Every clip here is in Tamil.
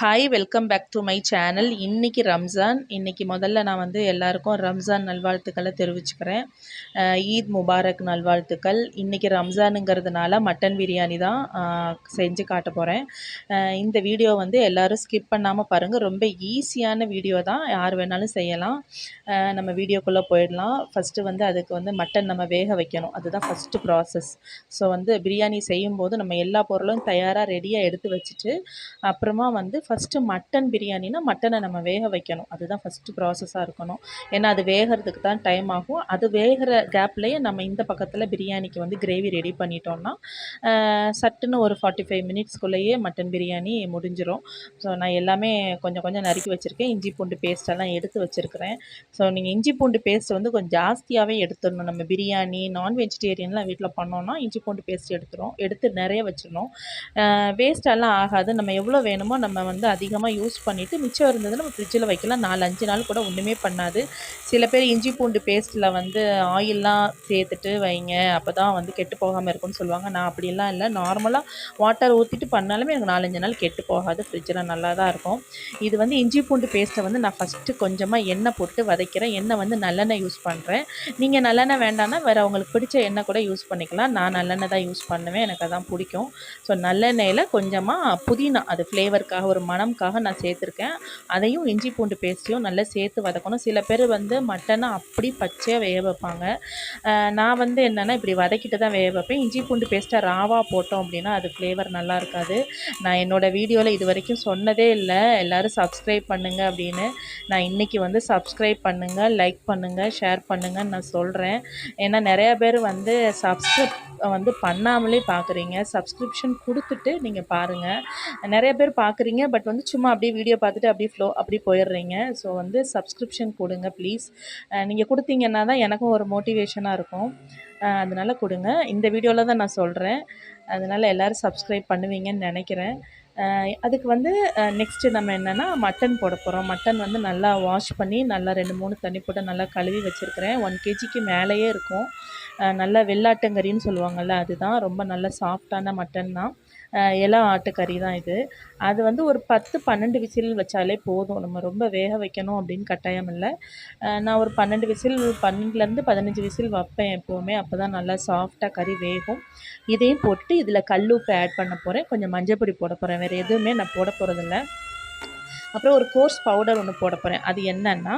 Hi welcome back to my channel இன்றைக்கி ரம்ஜான். இன்றைக்கி முதல்ல நான் வந்து எல்லாருக்கும் ரம்ஜான் நல்வாழ்த்துக்களை தெரிவிச்சுக்கிறேன். ஈத் முபாரக் நல்வாழ்த்துக்கள். இன்றைக்கி ரம்ஜானுங்கிறதுனால மட்டன் பிரியாணி தான் செஞ்சு காட்ட போகிறேன் இந்த வீடியோ வந்து எல்லோரும் ஸ்கிப் பண்ணாமல் பாருங்கள் ரொம்ப ஈஸியான வீடியோ தான். யார் வேணாலும் செய்யலாம். நம்ம வீடியோக்குள்ளே போயிடலாம். ஃபஸ்ட்டு வந்து அதுக்கு வந்து மட்டன் நம்ம வேக வைக்கணும். அதுதான் ஃபஸ்ட்டு ப்ராசஸ் ஸோ வந்து பிரியாணி செய்யும்போது நம்ம எல்லா பொருளும் தயாராக ரெடியாக எடுத்து வச்சுட்டு அப்புறமா வந்து ஃபஸ்ட்டு மட்டன் பிரியாணினா மட்டனை நம்ம வேக வைக்கணும். அதுதான் ஃபஸ்ட்டு ப்ராசஸாக இருக்கணும். ஏன்னா அது வேகிறதுக்கு தான் டைம் ஆகும். அது வேகிற கேப்லேயே நம்ம இந்த பக்கத்தில் பிரியாணிக்கு வந்து கிரேவி ரெடி பண்ணிட்டோம்னா சட்டுன்னு ஒரு ஃபார்ட்டி ஃபைவ் மினிட்ஸ்க்குள்ளேயே மட்டன் பிரியாணி முடிஞ்சிடும் ஸோ நான் எல்லாமே கொஞ்சம் கொஞ்சம் நறுக்கி வச்சுருக்கேன். இஞ்சி பூண்டு பேஸ்ட்டெல்லாம் எடுத்து வச்சுருக்கிறேன். ஸோ நீங்கள் இஞ்சி பூண்டு பேஸ்ட் வந்து கொஞ்சம் ஜாஸ்தியாகவே எடுத்துடணும். நம்ம பிரியாணி நான் வெஜிடேரியன்லாம் வீட்டில் பண்ணோன்னா இஞ்சி பூண்டு பேஸ்ட் எடுத்துரும். எடுத்து நிறைய வச்சிடணும். வேஸ்ட்டெல்லாம் ஆகாது. நம்ம எவ்வளோ வேணுமோ நம்ம வந்து அதிகமாக யூஸ் பண்ணிவிட்டு மிச்சம் இருந்தது நம்ம ஃப்ரிட்ஜில் வைக்கலாம். நாலு அஞ்சு நாள் கூட ஒன்றுமே பண்ணாது. சில பேர் இஞ்சி பூண்டு பேஸ்ட்டில் வந்து ஆயிலெலாம் சேர்த்துட்டு வைங்க. அப்போ தான் வந்து கெட்டு போகாமல் இருக்கும்னு சொல்லுவாங்க. நான் அப்படிலாம் இல்லை. நார்மலாக வாட்டர் ஊற்றிட்டு பண்ணாலுமே எனக்கு நாலஞ்சு நாள் கெட்டு போகாது. ஃப்ரிட்ஜில் நல்லா தான் இருக்கும். இது வந்து இஞ்சி பூண்டு பேஸ்ட்டை வந்து நான் ஃபஸ்ட்டு கொஞ்சமாக எண்ணெய் போட்டு வதக்கிறேன். எண்ணெய் வந்து நல்லெண்ணெய் யூஸ் பண்ணுறேன் நீங்கள் நல்லெண்ணெய் வேண்டாம்னா வேறு உங்களுக்கு பிடிச்ச எண்ணெய் கூட யூஸ் பண்ணிக்கலாம். நான் நல்லெண்ணெய் தான் யூஸ் பண்ணுவேன். எனக்கு அதான் பிடிக்கும். ஸோ நல்லெண்ணெயில் கொஞ்சமாக புதினா அது ஃப்ளேவருக்காக ஒரு மனம்காக நான் சேர்த்துருக்கேன். அதையும் இஞ்சி பூண்டு பேஸ்ட்டையும் நல்லா சேர்த்து வதக்கணும். சில பேர் வந்து மட்டனை அப்படி பச்சையாக வேக வைப்பாங்க. நான் வந்து என்னென்னா இப்படி வதக்கிட்டு தான் வேக வைப்பேன். இஞ்சி பூண்டு பேஸ்ட்டை ராவாக போட்டோம் அப்படின்னா அது ஃப்ளேவர் நல்லா இருக்காது. நான் என்னோடய வீடியோவில் இது வரைக்கும் சொன்னதே இல்லை. எல்லோரும் சப்ஸ்கிரைப் பண்ணுங்க அப்படின்னு. நான் இன்றைக்கி வந்து சப்ஸ்கிரைப் பண்ணுங்கள் லைக் பண்ணுங்கள் ஷேர் பண்ணுங்கன்னு நான் சொல்கிறேன் ஏன்னா நிறையா பேர் வந்து சப்ஸ்கிரைப் வந்து பண்ணாமலே பார்க்குறீங்க சப்ஸ்கிரிப்ஷன் கொடுத்துட்டு நீங்கள் பாருங்கள் நிறைய பேர் பார்க்குறீங்க பட் வந்து சும்மா அப்படியே வீடியோ பார்த்துட்டு அப்படியே ஃப்ளோ அப்படி போயிடுறீங்க. ஸோ வந்து சப்ஸ்கிரிப்ஷன் கொடுங்க ப்ளீஸ் நீங்கள் கொடுத்தீங்கன்னா தான் எனக்கும் ஒரு மோட்டிவேஷனாக இருக்கும். அதனால் அதனால கொடுங்க. இந்த வீடியோவில் தான் நான் சொல்கிறேன் அதனால் எல்லோரும் சப்ஸ்கிரைப் பண்ணுவீங்கன்னு நினைக்கிறேன். அதுக்கு வந்து நெக்ஸ்ட்டு நம்ம என்னென்னா மட்டன் போட போகிறோம் மட்டன் வந்து நல்லா வாஷ் பண்ணி நல்லா ரெண்டு மூணு தண்ணி போட்டு நல்லா கழுவி வச்சுருக்கிறேன். ஒன் கேஜிக்கு மேலேயே இருக்கும். நல்லா வெள்ளாட்டங்கறின்னு சொல்லுவாங்கள்ல அதுதான் ரொம்ப நல்ல சாஃப்டான மட்டன் தான். இள ஆட்டுக்கறி தான் இது. அது வந்து ஒரு பத்து பன்னெண்டு விசில் வச்சாலே போதும். நம்ம ரொம்ப வேக வைக்கணும் அப்படின்னு கட்டாயம் இல்லை. நான் ஒரு பன்னெண்டு விசில் பன்னெண்டுலேருந்து பதினஞ்சு விசில் வைப்பேன் எப்போவுமே. அப்போ தான் நல்லா சாஃப்டாக கறி வேகும். இதையும் போட்டுட்டு இதில் கல் உப்பு ஆட் பண்ண போகிறேன் கொஞ்சம் மஞ்சள் பொடி போட போகிறேன் வேறு எதுவுமே நான் போட போகிறதில்ல அப்புறம் ஒரு கோர்ஸ் பவுடர் ஒன்று போட போகிறேன் அது என்னன்னா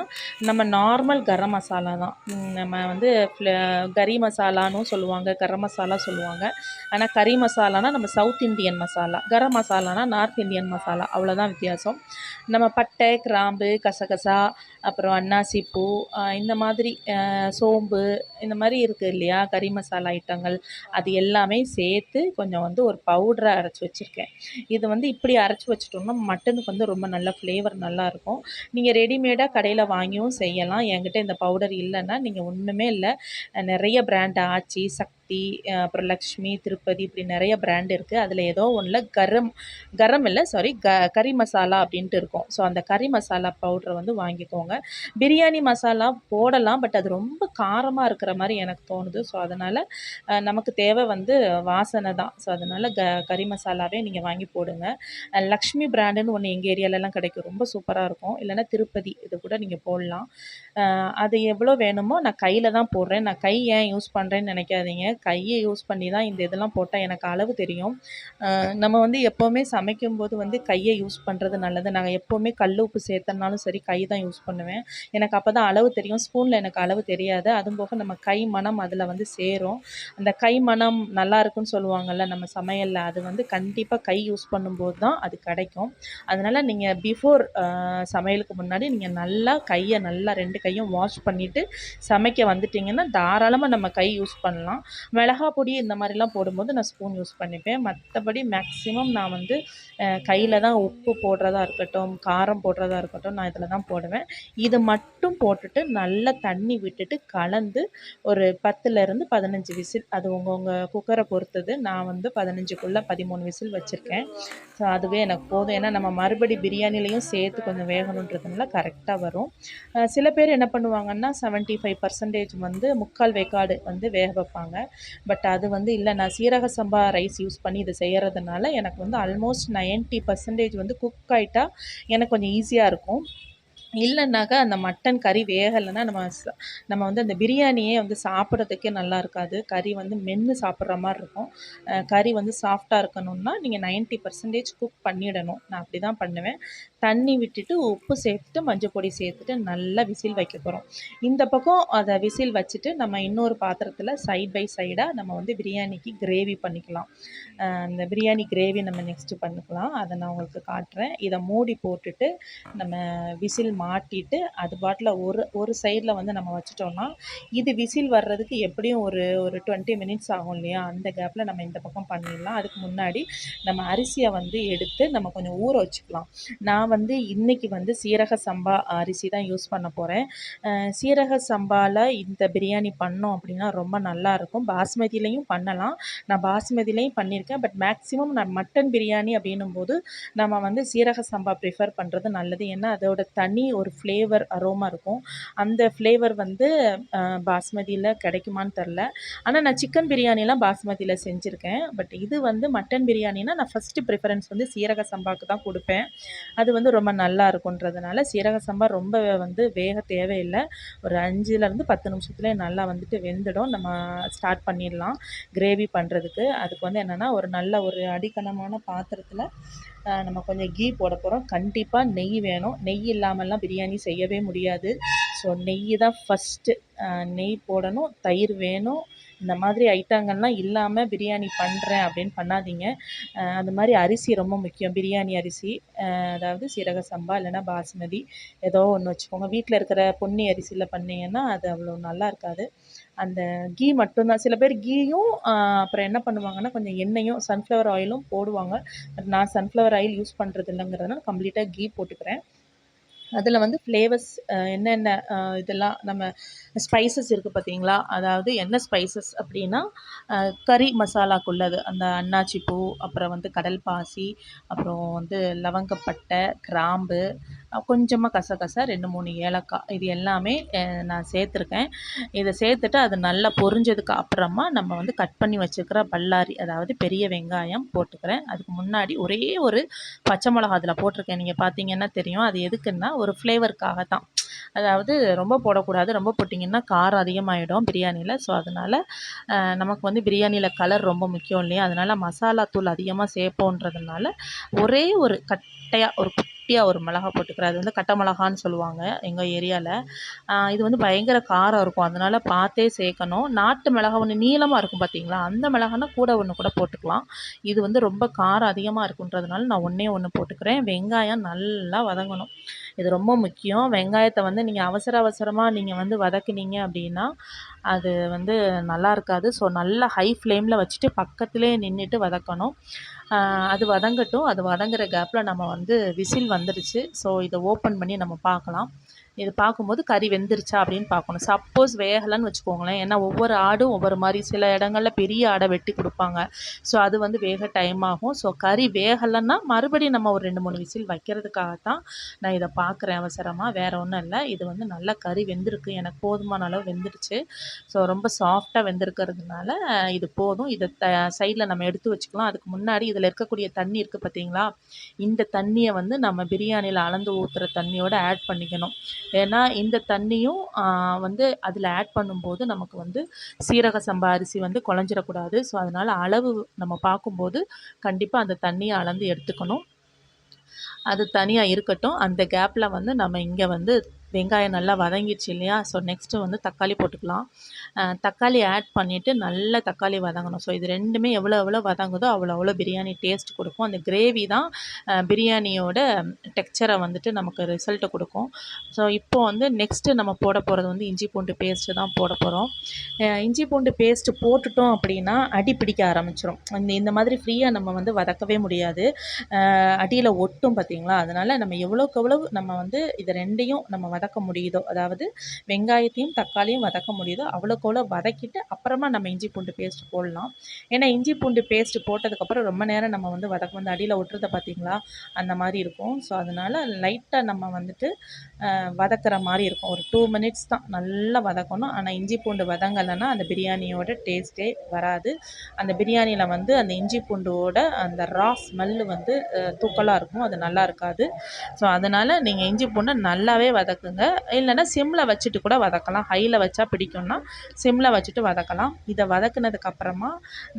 நம்ம நார்மல் கரம் மசாலா தான். நம்ம வந்து ஃப்ள- கறி மசாலான்னு சொல்லுவாங்க கரம் மசாலா சொல்லுவாங்க. ஆனால் கறி மசாலானா நம்ம சவுத் இந்தியன் மசாலா கரம் மசாலானா நார்த் இந்தியன் மசாலா அவ்வளோதான் வித்தியாசம். நம்ம பட்டை கிராம்பு கசகசா அப்புறம் அன்னாசி பூ இந்த மாதிரி சோம்பு இந்த மாதிரி இருக்குது இல்லையா கறி மசாலா ஐட்டங்கள். அது எல்லாமே சேர்த்து கொஞ்சம் வந்து ஒரு பவுடரை அரைச்சி வச்சுருக்கேன். இது வந்து இப்படி அரைச்சி வச்சிட்டோம்னா மட்டனுக்கு வந்து ரொம்ப நல்ல ஃப்ளேவர் நல்லாயிருக்கும் நீங்கள் ரெடிமேடாக கடையில் வாங்கியும் செய்யலாம். என்கிட்ட இந்த பவுடர் இல்லைன்னா நீங்கள் ஒன்றுமே இல்லை. நிறைய பிராண்ட் ஆச்சி சக்தி அப்புறம் லக்ஷ்மி திருப்பதி இப்படி நிறைய பிராண்ட் இருக்குது அதில் ஏதோ ஒன்றில் கரம் கரம் இல்லை சாரி க கறி மசாலா அப்படின்ட்டு இருக்கும். ஸோ அந்த கறி மசாலா பவுடரை வந்து வாங்கிக்கோங்க. பிரியாணி மசாலா போடலாம் பட் அது ரொம்ப காரமாக இருக்கிற மாதிரி எனக்கு தோணுது. ஸோ அதனால் நமக்கு தேவை வந்து வாசனை தான். ஸோ அதனால் க கறி மசாலாவே நீங்கள் வாங்கி போடுங்க. லக்ஷ்மி பிராண்டுன்னு ஒன்று எங்கள் ஏரியாலலாம் கிடைக்கும். ரொம்ப சூப்பராக இருக்கும். இல்லைன்னா திருப்பதி இது கூட நீங்கள் போடலாம். அது எவ்வளோ வேணுமோ நான் கையில் தான் போடுறேன். நான் கை ஏன் யூஸ் பண்ணுறேன்னு நினைக்காதீங்க. கையை யூஸ் பண்ணி தான் இந்த இதெல்லாம் போட்டால் எனக்கு அளவு தெரியும். நம்ம வந்து எப்போவுமே சமைக்கும்போது வந்து கையை யூஸ் பண்ணுறது நல்லது. நாங்கள் எப்போவுமே கல் உப்பு சேர்த்தனாலும் சரி கை தான் யூஸ் பண்ணுவேன். எனக்கு அப்போ தான் அளவு தெரியும். ஸ்பூனில் எனக்கு அளவு தெரியாது. அதுவும் போக நம்ம கை மணம் அதில் வந்து சேரும். அந்த கை மணம் நல்லா இருக்குன்னு சொல்லுவாங்கள்ல நம்ம சமையலில் அது வந்து கண்டிப்பாக கை யூஸ் பண்ணும்போது தான் அது கிடைக்கும். அதனால் நீங்கள் பிஃபோர் சமையலுக்கு முன்னாடி நீங்கள் நல்லா கையை நல்லா ரெண்டு கையும் வாஷ் பண்ணிவிட்டு சமைக்க வந்துட்டிங்கன்னா தாராளமாக நம்ம கை யூஸ் பண்ணலாம். மிளகா பொடி இந்த மாதிரிலாம் போடும்போது நான் ஸ்பூன் யூஸ் பண்ணிப்பேன். மற்றபடி மேக்ஸிமம் நான் வந்து கையில் தான் உப்பு போடுறதா இருக்கட்டும் காரம் போடுறதா இருக்கட்டும் நான் இதில் தான் போடுவேன். இது மட்டும் போட்டுட்டு நல்லா தண்ணி விட்டுட்டு கலந்து ஒரு பத்துலேருந்து பதினஞ்சு விசில் அது உங்கவுங்க குக்கரை பொறுத்தது நான் வந்து பதினஞ்சுக்குள்ளே பதிமூணு விசில் வச்சுருக்கேன். ஸோ அதுவே எனக்கு போதும். ஏன்னா நம்ம மறுபடி பிரியாணிலையும் சேர்த்து கொஞ்சம் வேகணுன்றதுனால கரெக்டாக வரும். சில பேர் என்ன பண்ணுவாங்கன்னா செவன்ட்டி ஃபைவ் பர்சன்டேஜ் வந்து முக்கால் வேக்காடு வந்து வேக வைப்பாங்க. பட் அது வந்து இல்லை நான் சீரக சம்பா ரைஸ் யூஸ் பண்ணி இது செய்கிறதுனால எனக்கு வந்து ஆல்மோஸ்ட் நைன்ட்டி பர்சன்டேஜ் வந்து குக் ஆகிட்டா எனக்கு கொஞ்சம் ஈஸியாக இருக்கும். இல்லைனாக்கா அந்த மட்டன் கறி வேகலைன்னா நம்ம நம்ம வந்து அந்த பிரியாணியே வந்து சாப்பிட்றதுக்கே நல்லா இருக்காது. கறி வந்து மென்று சாப்பிட்ற மாதிரி இருக்கும். கறி வந்து சாஃப்டாக இருக்கணும்னா நீங்கள் நைன்ட்டி பர்சன்டேஜ் குக் பண்ணிடணும். நான் அப்படி தான் பண்ணுவேன். தண்ணி விட்டுட்டு உப்பு சேர்த்துட்டு மஞ்சள் பொடி சேர்த்துட்டு நல்லா விசில் வைக்க போகிறோம் இந்த பக்கம் அதை விசில் வச்சுட்டு நம்ம இன்னொரு பாத்திரத்தில் சைட் பை சைடாக நம்ம வந்து பிரியாணிக்கு கிரேவி பண்ணிக்கலாம். அந்த பிரியாணி கிரேவி நம்ம நெக்ஸ்ட்டு பண்ணிக்கலாம். அதை நான் உங்களுக்கு காட்டுறேன். இதை மூடி போட்டுட்டு நம்ம விசில் மாட்டிட்டு அது பாட்டில் ஒரு ஒரு சைடில் வந்து நம்ம வச்சுட்டோம்னா இது விசில் வர்றதுக்கு எப்படியும் ஒரு ஒரு டுவெண்ட்டி மினிட்ஸ் ஆகும் இல்லையா? அந்த கேப்பில் நம்ம இந்த பக்கம் பண்ணிடலாம். அதுக்கு முன்னாடி நம்ம அரிசியை வந்து எடுத்து நம்ம கொஞ்சம் ஊற வச்சுக்கலாம். நான் வந்து இன்றைக்கி வந்து சீரக சம்பா அரிசி தான் யூஸ் பண்ண போகிறேன் சீரக சம்பாவில் இந்த பிரியாணி பண்ணோம் அப்படின்னா ரொம்ப நல்லாயிருக்கும் பாஸ்மதியிலையும் பண்ணலாம். நான் பாஸ்மதியிலையும் பண்ணியிருக்கேன் பட் மேக்ஸிமம் நான் மட்டன் பிரியாணி அப்படின்னும் போது நம்ம வந்து சீரக சம்பா ப்ரிஃபர் பண்ணுறது நல்லது. ஏன்னா அதோட தனி ஒரு ஃப்ளேவர் அரோமா இருக்கும். அந்த ஃப்ளேவர் வந்து பாஸ்மதியில் கிடைக்குமான்னு தெரில ஆனால் நான் சிக்கன் பிரியாணிலாம் பாஸ்மதியில் செஞ்சுருக்கேன். பட் இது வந்து மட்டன் பிரியாணினா நான் ஃபஸ்ட்டு ப்ரிஃபரன்ஸ் வந்து சீரக சம்பாவுக்கு தான் கொடுப்பேன். அது வந்து ரொம்ப நல்லா இருக்குன்றதுனால சீரக சம்பா ரொம்ப வந்து வேக தேவையில்லை. ஒரு அஞ்சுலேருந்து பத்து நிமிஷத்துலேயே நல்லா வந்துட்டு வெந்துடும். நம்ம ஸ்டார்ட் பண்ணிடலாம் கிரேவி பண்ணுறதுக்கு அதுக்கு வந்து என்னென்னா ஒரு நல்ல ஒரு அடிக்கனமான பாத்திரத்தில் நம்ம கொஞ்சம் கீ போட போகிறோம் கண்டிப்பாக நெய் வேணும். நெய் இல்லாமல்லாம் பிரியாணி செய்யவே முடியாது. ஸோ நெய் தான் ஃபஸ்ட்டு நெய் போடணும். தயிர் வேணும். இந்த மாதிரி ஐட்டங்கள்லாம் இல்லாமல் பிரியாணி பண்ணுறேன் அப்படின்னு பண்ணாதீங்க. அந்த மாதிரி அரிசி ரொம்ப முக்கியம். பிரியாணி அரிசி அதாவது சீரக சம்பா இல்லைன்னா பாஸ்மதி ஏதோ ஒன்று வச்சுக்கோங்க. வீட்டில் இருக்கிற பொன்னி அரிசியில் பண்ணிங்கன்னா அது அவ்வளோ நல்லா இருக்காது. அந்த கீ மட்டும்தான். சில பேர் கீயும் அப்புறம் என்ன பண்ணுவாங்கன்னா கொஞ்சம் எண்ணெயும் சன்ஃப்ளவர் ஆயிலும் போடுவாங்க. பட் நான் சன்ஃப்ளவர் ஆயில் யூஸ் பண்ணுறது இல்லைங்கிறதுனால கம்ப்ளீட்டாக கீ போட்டுக்கிறேன். அதில் வந்து ஃப்ளேவர்ஸ் என்னென்ன இதெல்லாம் நம்ம ஸ்பைசஸ் இருக்குது பார்த்தீங்களா அதாவது என்ன ஸ்பைசஸ் அப்படின்னா கறி மசாலாக்குள்ளது. அந்த அன்னாச்சி பூ அப்புறம் வந்து கடல் பாசி அப்புறம் வந்து லவங்கப்பட்டை கிராம்பு கொஞ்சமாக கசகச ரெண்டு மூணு ஏலக்காய். இது எல்லாமே நான் சேர்த்துருக்கேன். இதை சேர்த்துட்டு அது நல்லா பொரிஞ்சதுக்கு அப்புறமா நம்ம வந்து கட் பண்ணி வச்சுருக்கிற பல்லாரி அதாவது பெரிய வெங்காயம் போட்டுக்கிறேன். அதுக்கு முன்னாடி ஒரே ஒரு பச்சை மிளகா அதில் போட்டிருக்கேன். நீங்கள் பார்த்தீங்கன்னா தெரியும். அது எதுக்குன்னா ஒரு ஃப்ளேவருக்காக தான் அதாவது ரொம்ப போடக்கூடாது ரொம்ப போட்டிங்கன்னா காரம் அதிகமாகிடும் பிரியாணியில். ஸோ அதனால் நமக்கு வந்து பிரியாணியில் கலர் ரொம்ப முக்கியம் இல்லையா? அதனால் மசாலா தூள் அதிகமாக சேர்ப்போன்றதுனால ஒரே ஒரு கட்டையாக ஒரு குட்டியாக ஒரு மிளகா போட்டுக்கிறேன். அது வந்து கட்டை மிளகான்னு சொல்லுவாங்க எங்கள் ஏரியாவில் இது வந்து பயங்கர காரம் இருக்கும். அதனால் பார்த்தே சேர்க்கணும். நாட்டு மிளகா ஒன்று நீளமாக இருக்கும் பார்த்தீங்களா? அந்த மிளகானா கூட ஒன்று கூட போட்டுக்கலாம். இது வந்து ரொம்ப காரம் அதிகமாக இருக்குன்றதுனால நான் ஒன்றே ஒன்று போட்டுக்கிறேன். வெங்காயம் நல்லா வதங்கணும். இது ரொம்ப முக்கியம். வெங்காயத்தை வந்து நீங்கள் அவசர அவசரமாக நீங்கள் வந்து வதக்குனீங்க அப்படின்னா அது வந்து நல்லா இருக்காது. ஸோ நல்லா ஹை ஃப்ளேமில் வச்சுட்டு பக்கத்துலேயே நின்றுட்டு வதக்கணும். அது வதங்கட்டும். அது வதங்குற கேப்பில் நம்ம வந்து விசில் வந்துடுச்சு ஸோ இதை ஓப்பன் பண்ணி நம்ம பார்க்கலாம். இது பார்க்கும்போது கறி வெந்துருச்சா அப்படின்னு பார்க்கணும். சப்போஸ் வேகலைன்னு வச்சுக்கோங்களேன். ஏன்னா ஒவ்வொரு ஆடும் ஒவ்வொரு மாதிரி சில இடங்களில் பெரிய ஆடை வெட்டி கொடுப்பாங்க. ஸோ அது வந்து வேக டைம் ஆகும். ஸோ கறி வேகலைன்னா மறுபடியும் நம்ம ஒரு ரெண்டு மூணு விசில் வைக்கிறதுக்காக தான் நான் இதை பார்க்குறேன் அவசரமாக வேறு ஒன்றும் இல்லை. இது வந்து நல்லா கறி வெந்திருக்கு. எனக்கு போதுமான அளவு வெந்துருச்சு. ஸோ ரொம்ப சாஃப்டாக வெந்திருக்கிறதுனால இது போதும். இதை த சைடில் நம்ம எடுத்து வச்சுக்கலாம். அதுக்கு முன்னாடி இதில் இருக்கக்கூடிய தண்ணி இருக்குது பார்த்தீங்களா? இந்த தண்ணியை வந்து நம்ம பிரியாணியில் அளந்து ஊற்றுற தண்ணியோடு ஆட் பண்ணிக்கணும். ஏன்னா இந்த தண்ணியும் வந்து அதில் ஆட் பண்ணும்போது நமக்கு வந்து சீரக சம்பா அரிசி வந்து குழஞ்சிடக்கூடாது. ஸோ அதனால் அளவு நம்ம பார்க்கும்போது கண்டிப்பாக அந்த தண்ணியை அளந்து எடுத்துக்கணும். அது தனியாக இருக்கட்டும். அந்த கேப்பில் வந்து நம்ம இங்கே வந்து வெங்காயம் நல்லா வதங்கிடுச்சு இல்லையா? ஸோ நெக்ஸ்ட்டு வந்து தக்காளி போட்டுக்கலாம். தக்காளி ஆட் பண்ணிவிட்டு நல்லா தக்காளி வதங்கணும். ஸோ இது ரெண்டுமே எவ்வளோ எவ்வளோ வதங்குதோ அவ்வளோ அவ்வளோ பிரியாணி டேஸ்ட் கொடுக்கும். அந்த கிரேவி தான் பிரியாணியோட டெக்ஸ்சரை வந்துட்டு நமக்கு ரிசல்ட்டை கொடுக்கும். ஸோ இப்போ வந்து நெக்ஸ்ட்டு நம்ம போட போகிறது வந்து இஞ்சி பூண்டு பேஸ்ட்டு தான் போட போகிறோம் இஞ்சி பூண்டு பேஸ்ட்டு போட்டுட்டோம் அப்படின்னா அடி பிடிக்க ஆரம்பிச்சிடும் இந்த இந்த மாதிரி ஃப்ரீயாக நம்ம வந்து வதக்கவே முடியாது. அடியில் ஒட்டும் பார்த்திங்களா அதனால் நம்ம எவ்வளோக்கு எவ்வளோ நம்ம வந்து இதை ரெண்டையும் நம்ம வதக்க வதக்க முடியுதோ அதாவது வெங்காயத்தையும் தக்காளியும் வதக்க முடியுதோ அவ்வளோக்கு அவ்வளோ வதக்கிட்டு அப்புறமா நம்ம இஞ்சி பூண்டு பேஸ்ட் போடலாம். ஏன்னா இஞ்சி பூண்டு பேஸ்ட் போட்டதுக்கப்புறம் ரொம்ப நேரம் நம்ம வந்து வதக்க வந்து அடியில் ஒட்டுறதை பார்த்தீங்களா? அந்த மாதிரி இருக்கும். ஸோ அதனால் லைட்டாக நம்ம வந்துட்டு வதக்கிற மாதிரி இருக்கும். ஒரு டூ மினிட்ஸ் தான் நல்லா வதக்கணும். ஆனால் இஞ்சி பூண்டு வதங்கலைன்னா அந்த பிரியாணியோட டேஸ்ட்டே வராது. அந்த பிரியாணியில் வந்து அந்த இஞ்சி பூண்டோட அந்த ரா ஸ்மெல்லு வந்து தூக்கலாக இருக்கும். அது நல்லா இருக்காது. ஸோ அதனால் நீங்கள் இஞ்சி பூண்டை நல்லாவே வதக்குங்க இல்லைன்னா சிம்மில் வச்சுட்டு கூட வதக்கலாம். ஹையில் வச்சா பிடிக்கும்னா சிம்மில் வச்சுட்டு வதக்கலாம். இதை வதக்குனதுக்கப்புறமா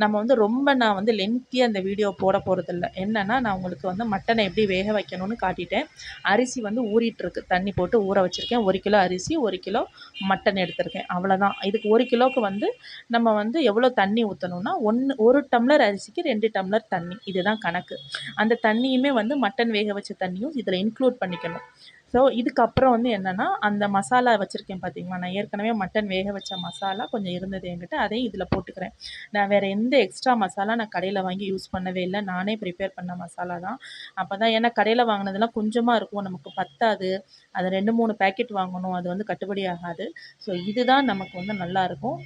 நம்ம வந்து ரொம்ப நான் வந்து லென்த்தியாக அந்த வீடியோ போட போகிறதில்ல என்னென்னா நான் உங்களுக்கு வந்து மட்டனை எப்படி வேக வைக்கணும்னு காட்டிட்டேன். அரிசி வந்து ஊறிட்டுருக்கு. தண்ணி போட்டு ஊற வச்சுருக்கேன். ஒரு கிலோ அரிசி ஒரு கிலோ மட்டன் எடுத்திருக்கேன். அவ்வளோதான் இதுக்கு ஒரு கிலோவுக்கு வந்து நம்ம வந்து எவ்வளோ தண்ணி ஊற்றணும்னா ஒன்று ஒரு டம்ளர் அரிசிக்கு ரெண்டு டம்ளர் தண்ணி. இதுதான் கணக்கு. அந்த தண்ணியுமே வந்து மட்டன் வேக வச்ச தண்ணியும் இதில் இன்க்ளூட் பண்ணிக்கணும். ஸோ இதுக்கப்புறம் வந்து என்னென்னா அந்த மசாலா வச்சுருக்கேன் பார்த்தீங்களா நான் ஏற்கனவே மட்டன் வேக வச்ச மசாலா கொஞ்சம் இருந்தது என்கிட்ட அதையும் இதில் போட்டுக்கிறேன். நான் வேறு எந்த எக்ஸ்ட்ரா மசாலா நான் கடையில் வாங்கி யூஸ் பண்ணவே இல்லை. நானே ப்ரிப்பேர் பண்ண மசாலா தான். அப்போ தான் ஏன்னா கடையில் வாங்கினதெல்லாம் கொஞ்சமாக இருக்கும். நமக்கு பத்தாது. அது ரெண்டு மூணு பேக்கெட் வாங்கணும். அது வந்து கட்டுப்படி ஆகாது. ஸோ இதுதான் நமக்கு வந்து நல்லாயிருக்கும்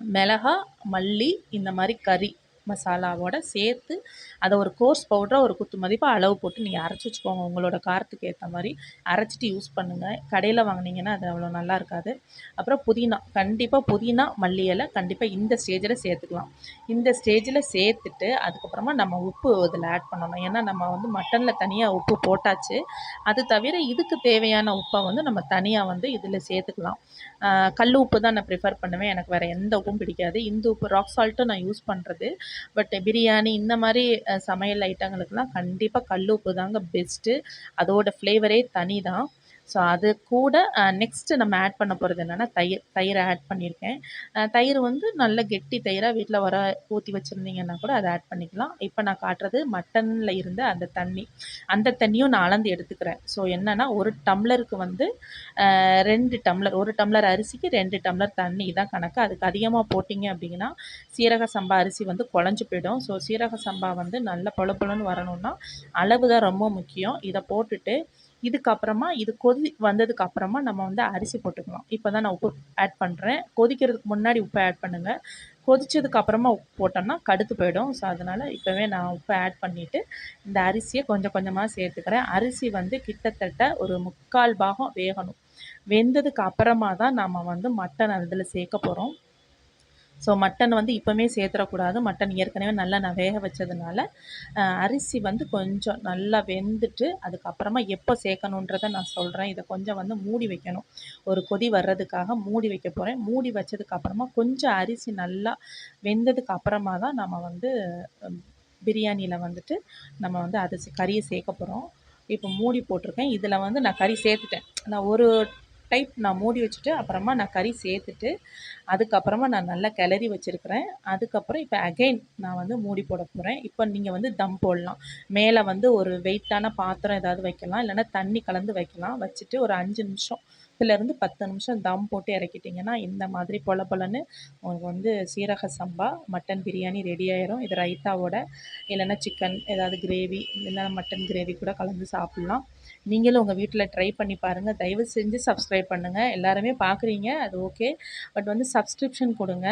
மிளகா மல்லி இந்த மாதிரி கறி. மசாலாவோட சேர்த்து அதை ஒரு கோர்ஸ் பவுடராக ஒரு குத்து மதிப்பாக அளவு போட்டு நீங்கள் அரைச்சி வச்சுக்கோங்க. உங்களோட காரத்துக்கு ஏற்ற மாதிரி. அரைச்சிட்டு யூஸ் பண்ணுங்கள் கடையில் வாங்குனீங்கன்னா அது அவ்வளோ நல்லா இருக்காது. அப்புறம் புதினா கண்டிப்பாக புதினா மல்லி இலை கண்டிப்பாக இந்த ஸ்டேஜில் சேர்த்துக்கலாம். இந்த ஸ்டேஜில் சேர்த்துட்டு அதுக்கப்புறமா நம்ம உப்பு இதில் ஆட் பண்ணணும். ஏன்னா நம்ம வந்து மட்டனில் தனியாக உப்பு போட்டாச்சு. அது தவிர இதுக்கு தேவையான உப்பை வந்து நம்ம தனியாக வந்து இதில் சேர்த்துக்கலாம். கல் உப்பு தான் நான் ப்ரிஃபர் பண்ணுவேன். எனக்கு வேறு எந்த உப்பும் பிடிக்காது. இந்த உப்பு ராக் சால்ட்டும் நான் யூஸ் பண்ணுறது பட் பிரியாணி இந்த மாதிரி சமையல் ஐட்டங்களுக்குலாம் கண்டிப்பாக கல் உப்பு தாங்க பெஸ்ட்டு அதோட ஃப்ளேவரே தனி தான் ஸோ அது கூட நெக்ஸ்ட்டு நம்ம ஆட் பண்ண போகிறது என்னென்னா தயிர் தயிரை ஆட் பண்ணியிருக்கேன். தயிர் வந்து நல்ல கெட்டி தயிராக வீட்டில் வர ஊற்றி வச்சுருந்தீங்கன்னா கூட அதை ஆட் பண்ணிக்கலாம். இப்போ நான் காட்டுறது மட்டனில் இருந்த அந்த தண்ணி. அந்த தண்ணியும் நான் அளந்து எடுத்துக்கிறேன். ஸோ என்னென்னா ஒரு டம்ளருக்கு வந்து ரெண்டு டம்ளர் ஒரு டம்ளர் அரிசிக்கு ரெண்டு டம்ளர் தண்ணி தான் கணக்கு. அதுக்கு அதிகமாக போட்டிங்க அப்படிங்கன்னா சீரக சம்பா அரிசி வந்து குழஞ்சி போயிடும். ஸோ சீரக சம்பா வந்து நல்ல பொல வரணும்னா அளவு தான் ரொம்ப முக்கியம். இதை போட்டுட்டு இதுக்கப்புறமா இது கொதி வந்ததுக்கு அப்புறமா நம்ம வந்து அரிசி போட்டுக்கலாம். இப்போ தான் நான் உப்பு ஆட் பண்ணுறேன் கொதிக்கிறதுக்கு முன்னாடி உப்பு ஆட் பண்ணுங்கள் கொதிச்சதுக்கு அப்புறமா உப்பு போட்டோம்னா கடுத்து போயிடும். ஸோ அதனால் இப்போவே நான் உப்பு ஆட் பண்ணிவிட்டு இந்த அரிசியை கொஞ்சம் கொஞ்சமாக சேர்த்துக்கிறேன். அரிசி வந்து கிட்டத்தட்ட ஒரு முக்கால் பாகம் வேகணும். வெந்ததுக்கு அப்புறமா தான் நம்ம வந்து மட்டன் அதில் சேர்க்க போகிறோம் ஸோ மட்டன் வந்து இப்போமே சேர்த்துடக்கூடாது. மட்டன் ஏற்கனவே நல்லா நான் வேக வச்சதுனால அரிசி வந்து கொஞ்சம் நல்லா வெந்துட்டு அதுக்கப்புறமா எப்போ சேர்க்கணுன்றதை நான் சொல்கிறேன் இதை கொஞ்சம் வந்து மூடி வைக்கணும். ஒரு கொதி வர்றதுக்காக மூடி வைக்க போகிறேன் மூடி வச்சதுக்கப்புறமா கொஞ்சம் அரிசி நல்லா வெந்ததுக்கு அப்புறமா தான் நம்ம வந்து பிரியாணியில் வந்துட்டு நம்ம வந்து அரிசி கறியை சேர்க்க போகிறோம் இப்போ மூடி போட்டிருக்கேன். இதில் வந்து நான் கறி சேர்த்துட்டேன். நான் ஒரு டைப் நான் மூடி வச்சுட்டு அப்புறமா நான் கறி சேர்த்துட்டு அதுக்கப்புறமா நான் நல்லா கிளறி வச்சுருக்கிறேன். அதுக்கப்புறம் இப்போ அகைன் நான் வந்து மூடி போட போகிறேன் இப்போ நீங்கள் வந்து தம் போடலாம். மேலே வந்து ஒரு வெயிட்டான பாத்திரம் ஏதாவது வைக்கலாம். இல்லைன்னா தண்ணி கலந்து வைக்கலாம். வச்சுட்டு ஒரு அஞ்சு நிமிஷம் பத்துலேருந்து பத்து நிமிஷம் தம் போட்டு இறக்கிட்டிங்கன்னா இந்த மாதிரி பொல பொலன்னு உங்களுக்கு வந்து சீரக சம்பா மட்டன் பிரியாணி ரெடி ஆயிரும். இது ரைத்தாவோட இல்லைன்னா சிக்கன் ஏதாவது கிரேவி இல்லைன்னா மட்டன் கிரேவி கூட கலந்து சாப்பிட்லாம். நீங்களும் உங்கள் வீட்டில் ட்ரை பண்ணி பாருங்கள் தயவு செஞ்சு சப்ஸ்கிரைப் பண்ணுங்கள் எல்லாருமே பார்க்குறீங்க அது ஓகே பட் வந்து சப்ஸ்கிரிப்ஷன் கொடுங்க.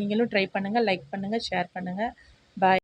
நீங்களும் ட்ரை பண்ணுங்கள் லைக் பண்ணுங்கள் ஷேர் பண்ணுங்கள் பாய்